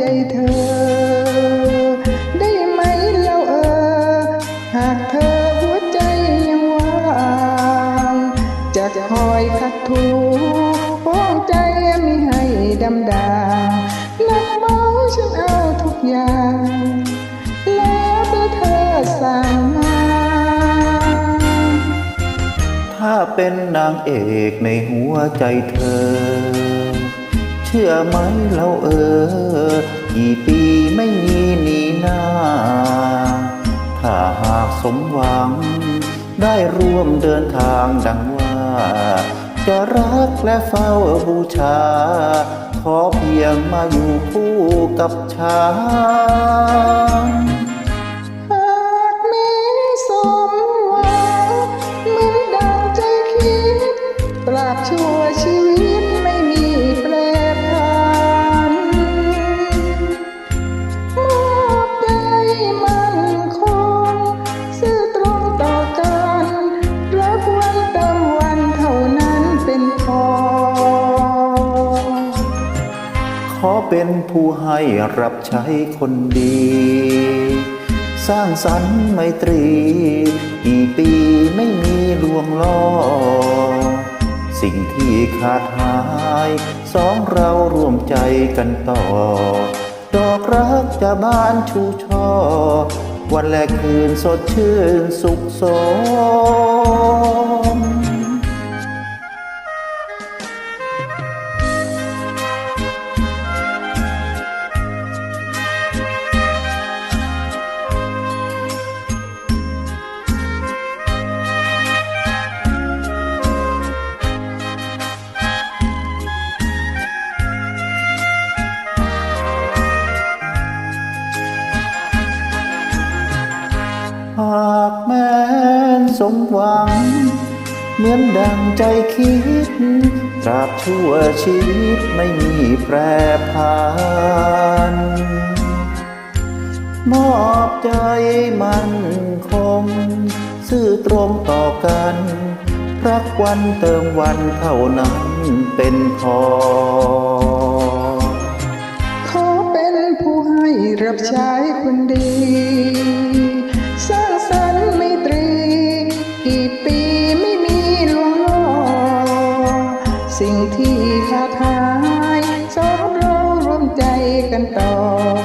จเธอ ได้ไหมเราเออ หากเธอหัวใจยังว่างจะคอยคัดถูห้องใจไม่ให้ดำดานักมาฉันเอาทุกอย่าง แล้วแต่เธอสั่งมา ถ้าเป็นนางเอกในหัวใจเธอ เชื่อไหมเราเออ กี่ปีไม่มีหนีหน้า ถ้าหากสมหวัง ได้ร่วมเดินทางดังว่า จะรักและเฝ้าบูชา ขอเพียงมาอยู่คู่กับฉันหากมีสมหวังเหมือนดังใจคิดตราบชั่วชีวิต เป็นผู้ให้รับใช้คนดี สร้างสรรค์ไมตรีกี่ปีไม่มีลวงล่อ สิ่งที่ขาดหาย สองเราร่วมใจกันต่อ ดอกรักจะบานชูช่อ วันและคืนสดชื่นสุขสม หากแม้นสมหวัง เหมือนดังใจคิด ตราบชั่วชีวิตไม่มีแปรผัน มอบใจมันคง ซื่อตรงต่อกัน รักวันเติมวันเท่านั้นเป็นพอ ขอเป็นผู้ให้รับใช้คนดี กี่ปีไม่มีลวงโลสิ่งที่ค้าขายสเรารวมใจกันต่อ